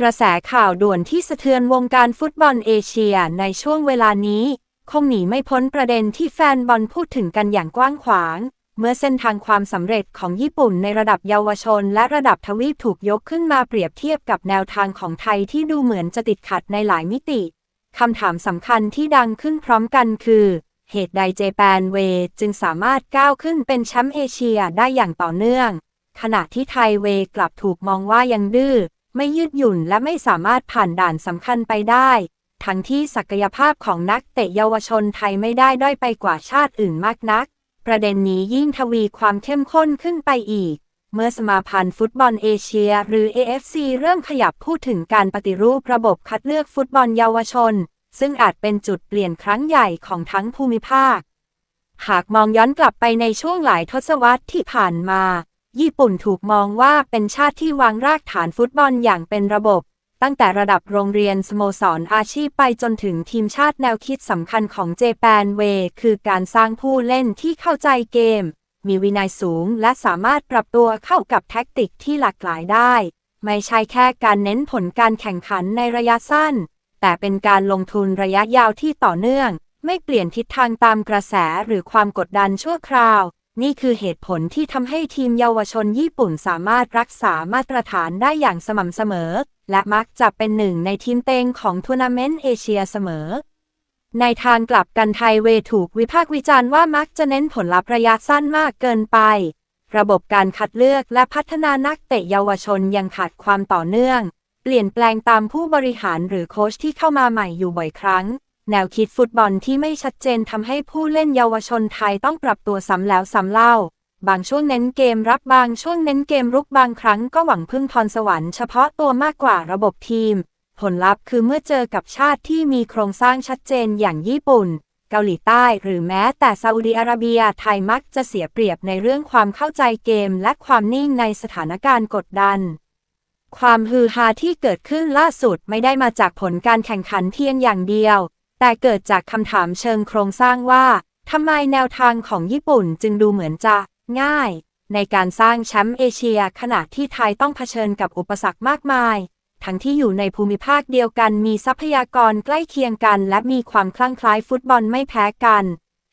กระแสข่าวด่วนที่สะเทือนวงการฟุตบอลเอเชียในช่วงเวลานี้ คงหนีไม่พ้นประเด็นที่แฟนบอลพูดถึงกันอย่างกว้างขวาง เมื่อเส้นทางความสำเร็จของญี่ปุ่นในระดับเยาวชน และระดับทวีปถูกยกขึ้นมาเปรียบเทียบกับแนวทางของไทยที่ดูเหมือนจะติดขัดในหลายมิติคำถามสำคัญที่ดังขึ้นพร้อมกันคือ เหตุใดเจแปนเวย์จึงสามารถก้าวขึ้นเป็นแชมป์เอเชียได้อย่างต่อเนื่อง ขณะที่ไทยเวกลับถูกมองว่ายังดื้อ ไม่ยืดหยุ่นและไม่สามารถผ่านด่านสำคัญไปได้ ทั้งที่ศักยภาพของนักเตะเยาวชนไทยไม่ได้ด้อยไปกว่าชาติอื่นมากนัก ประเด็นนี้ยิ่งทวีความเข้มข้นขึ้นไปอีก เมื่อสมาพันธ์ฟุตบอลเอเชีย หรือ AFC เริ่มขยับพูดถึงการปฏิรูประบบคัดเลือกฟุตบอลเยาวชน ซึ่งอาจเป็นจุดเปลี่ยนครั้งใหญ่ของทั้งภูมิภาค หากมองย้อนกลับไปในช่วงหลายทศวรรษที่ผ่านมา ญี่ปุ่นถูกมองว่าเป็นชาติที่วางรากฐานฟุตบอลอย่างเป็นระบบ ตั้งแต่ระดับโรงเรียนสโมสรอาชีพไปจนถึงทีมชาติแนวคิดสำคัญของเจแปนเวคือการสร้างผู้เล่นที่เข้าใจเกม มีวินัยสูงและสามารถปรับตัวเข้ากับแท็กติกที่หลากหลายได้ ไม่ใช่แค่การเน้นผลการแข่งขันในระยะสั้น แต่เป็นการลงทุนระยะยาวที่ต่อเนื่อง ไม่เปลี่ยนทิศทางตามกระแสหรือความกดดันชั่วคราว นี่คือเหตุผลที่ทำให้ทีมเยาวชนญี่ปุ่นสามารถรักษามาตรฐานได้อย่างสม่ำเสมอ และมักจะเป็นหนึ่งในทีมเต็งของทัวร์นาเมนต์เอเชียเสมอ ในทางกลับกันไทยเวถูกวิพากษ์วิจารณ์ว่ามักจะเน้นผลลัพธ์ระยะสั้นมากเกินไป ระบบการคัดเลือกและพัฒนานักเตะเยาวชนยังขาดความต่อเนื่อง เปลี่ยนแปลงตามผู้บริหารหรือโค้ชที่เข้ามาใหม่อยู่บ่อยครั้ง แนวคิดฟุตบอลที่ไม่ชัดเจนทำให้ผู้เล่นเยาวชนไทยต้องปรับตัวซ้ำแล้วซ้ำเล่า บางช่วงเน้นเกมรับบางช่วงเน้นเกมรุกบางครั้งก็หวังพึ่งพรสวรรค์เฉพาะตัวมากกว่าระบบทีม ผลลัพธ์คือเมื่อเจอกับชาติที่มีโครงสร้างชัดเจนอย่างญี่ปุ่น เกาหลีใต้หรือแม้แต่ซาอุดิอาระเบียไทยมักจะเสียเปรียบในเรื่องความเข้าใจเกมและความนิ่งในสถานการณ์กดดันความฮือฮาที่เกิดขึ้นล่าสุดไม่ได้มาจากผลการแข่งขันเพียงอย่างเดียว แต่เกิดจากคำถามเชิงโครงสร้างว่าทำไมแนวทางของญี่ปุ่นจึงดูเหมือนจะง่าย ในการสร้างแชมป์เอเชียขณะที่ไทยต้องเผชิญกับอุปสรรคมากมาย ทั้งที่อยู่ในภูมิภาคเดียวกันมีทรัพยากรใกล้เคียงกัน และมีความคลั่งคล้ายฟุตบอลไม่แพ้กัน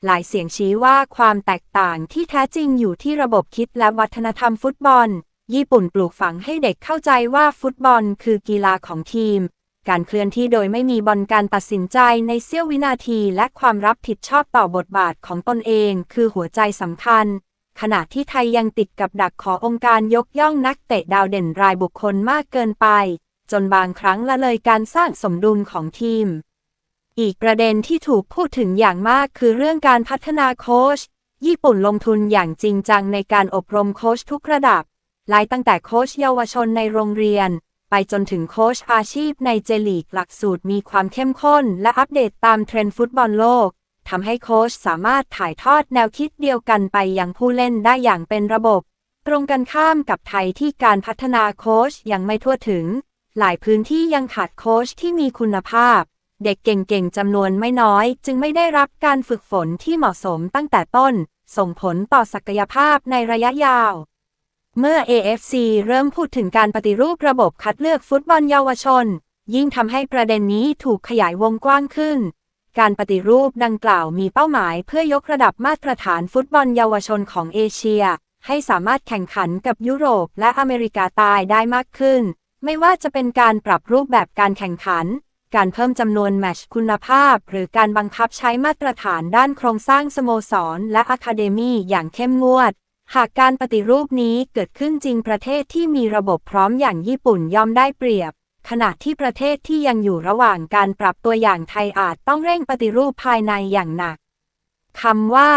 หลายเสียงชี้ว่าความแตกต่างที่แท้จริงอยู่ที่ระบบคิดและวัฒนธรรมฟุตบอล ญี่ปุ่นปลูกฝังให้เด็กเข้าใจว่าฟุตบอลคือกีฬาของทีม การเคลื่อนที่โดยไม่มีบอลการตัดสินใจในเสี้ยววินาทีและความรับผิดชอบต่อบทบาทของตนเอง คือหัวใจสำคัญ ขณะที่ไทยยังติดกับดักขอองค์การยกย่องนักเตะดาวเด่นรายบุคคลมากเกินไป จนบางครั้งละเลยการสร้างสมดุลของทีม อีกประเด็นที่ถูกพูดถึงอย่างมากคือเรื่องการพัฒนาโค้ชญี่ปุ่นลงทุนอย่างจริงจังในการอบรมโค้ชทุกระดับไล่ตั้งแต่โค้ชเยาวชนในโรงเรียน ไปจนถึงโค้ชอาชีพในเจลีกหลักสูตรมีความเข้มข้น และอัปเดตตามเทรนด์ฟุตบอลโลกทำให้โค้ชสามารถถ่ายทอดแนวคิดเดียวกันไปยังผู้เล่นได้อย่างเป็นระบบ ตรงกันข้ามกับไทยที่การพัฒนาโค้ชยังไม่ทั่วถึง หลายพื้นที่ยังขาดโค้ชที่มีคุณภาพ เด็กเก่งๆจำนวนไม่น้อย จึงไม่ได้รับการฝึกฝนที่เหมาะสมตั้งแต่ต้น ส่งผลต่อศักยภาพในระยะยาว เมื่อ AFC เริ่มพูดถึงการปฏิรูประบบคัดเลือกฟุตบอลเยาวชน ยิ่งทำให้ประเด็นนี้ถูกขยายวงกว้างขึ้น การปฏิรูปดังกล่าวมีเป้าหมายเพื่อยกระดับมาตรฐานฟุตบอลเยาวชนของเอเชีย ให้สามารถแข่งขันกับยุโรปและอเมริกาใต้ได้มากขึ้น ไม่ว่าจะเป็นการปรับรูปแบบการแข่งขัน การเพิ่มจำนวนแมตช์คุณภาพ หรือการบังคับใช้มาตรฐานด้านโครงสร้างสโมสร และอะคาเดมีอย่างเข้มงวด หากการปฏิรูปนี้เกิดขึ้นจริงประเทศที่มีระบบพร้อมอย่างญี่ปุ่นย่อมได้เปรียบ ขณะที่ประเทศที่ยังอยู่ระหว่างการปรับตัวอย่างไทยอาจต้องเร่งปฏิรูปภายในอย่างหนักคำว่า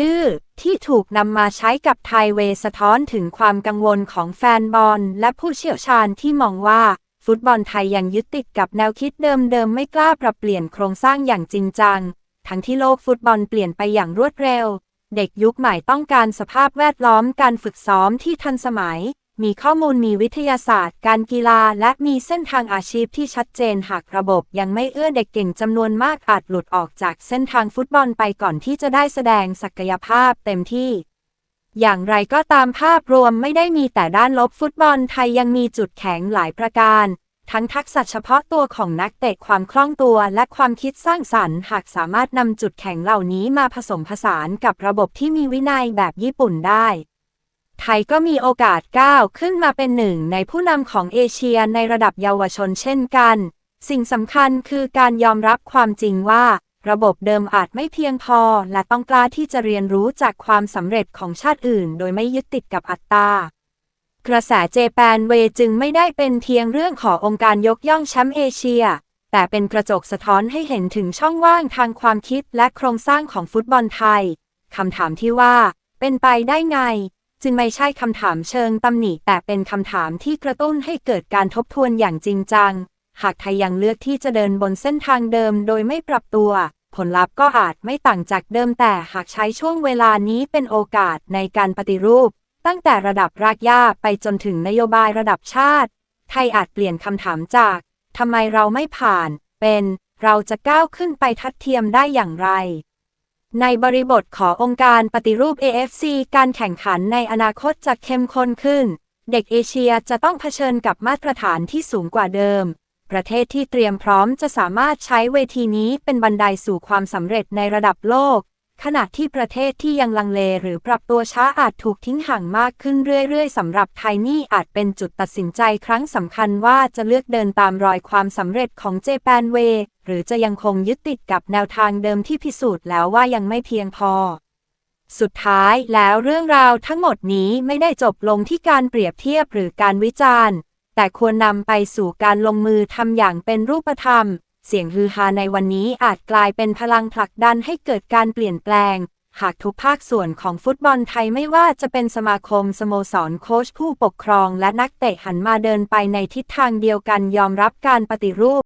ดื้อที่ถูกนำมาใช้กับไทยเวสะท้อนถึงความกังวลของแฟนบอล และผู้เชี่ยวชาญที่มองว่า ฟุตบอลไทยยังยึดติดกับแนวคิดเดิมๆไม่กล้าปรับเปลี่ยนโครงสร้างอย่างจริงจัง ทั้งที่โลกฟุตบอลเปลี่ยนไปอย่างรวดเร็ว เด็กยุคใหม่ต้องการสภาพแวดล้อมการฝึกซ้อมที่ทันสมัย มีข้อมูลมีวิทยาศาสตร์ การกีฬา และมีเส้นทางอาชีพที่ชัดเจนหากระบบยังไม่เอื้อเด็กเก่งจำนวนมากอาจหลุดออกจากเส้นทางฟุตบอลไปก่อนที่จะได้แสดงศักยภาพเต็มที่ อย่างไรก็ตามภาพรวมไม่ได้มีแต่ด้านลบฟุตบอลไทยยังมีจุดแข็งหลายประการ ทั้งทักษะเฉพาะตัวของนักเตะความคล่องตัวและความคิดสร้างสรรค์หากสามารถนำจุดแข็งเหล่านี้มาผสมผสานกับระบบที่มีวินัยแบบญี่ปุ่นได้ ไทยก็มีโอกาสก้าวขึ้นมาเป็นหนึ่งในผู้นำของเอเชียในระดับเยาวชนเช่นกัน สิ่งสำคัญคือการยอมรับความจริงว่า ระบบเดิมอาจไม่เพียงพอ และต้องกล้าที่จะเรียนรู้จากความสำเร็จของชาติอื่น โดยไม่ยึดติดกับอัตตา กระแสเจแปนเวจึงไม่ได้เป็นเพียงเรื่องขององค์การยกย่องแชมป์เอเชีย แต่เป็นกระจกสะท้อนให้เห็นถึงช่องว่างทางความคิดและโครงสร้างของฟุตบอลไทย คำถามที่ว่า เป็นไปได้ไง จึงไม่ใช่คำถามเชิงตำหนิ แต่เป็นคำถามที่กระตุ้นให้เกิดการทบทวนอย่างจริงจัง หากไทยยังเลือกที่จะเดินบนเส้นทางเดิมโดยไม่ปรับตัวผลลัพธ์ก็อาจไม่ต่างจากเดิมแต่หากใช้ช่วงเวลานี้เป็นโอกาสในการปฏิรูป ตั้งแต่ระดับรากหญ้าไปจนถึงนโยบายระดับชาติ ไทยอาจเปลี่ยนคำถามจากทำไมเราไม่ผ่าน เป็นเราจะก้าวขึ้นไปทัดเทียมได้อย่างไร ในบริบทขององค์การปฏิรูป AFC การแข่งขันในอนาคตจะเข้มข้นขึ้น เด็กเอเชียจะต้องเผชิญกับมาตรฐานที่สูงกว่าเดิม ประเทศที่เตรียมพร้อมจะสามารถใช้เวทีนี้เป็นบันไดสู่ความสำเร็จในระดับโลก ขณะที่ประเทศที่ยังลังเลหรือปรับตัวช้าอาจถูกทิ้งห่างมากขึ้นเรื่อย ๆสำหรับไทยนี่อาจเป็นจุดตัดสินใจครั้งสำคัญว่าจะเลือกเดินตามรอยความสำเร็จของเจแปนเวหรือจะยังคงยึดติดกับแนวทางเดิมที่พิสูจน์แล้วว่ายังไม่เพียงพอ สุดท้ายแล้วเรื่องราวทั้งหมดนี้ไม่ได้จบลงที่การเปรียบเทียบหรือการวิจารณ์ แต่ควรนำไปสู่การลงมือทำอย่างเป็นรูปธรรม เสียงฮือฮาในวันนี้อาจกลายเป็นพลังผลักดันให้เกิดการเปลี่ยนแปลง หากทุกภาคส่วนของฟุตบอลไทยไม่ว่าจะเป็นสมาคมสโมสรโค้ชผู้ปกครอง และนักเตะหันมาเดินไปในทิศทางเดียวกันยอมรับการปฏิรูป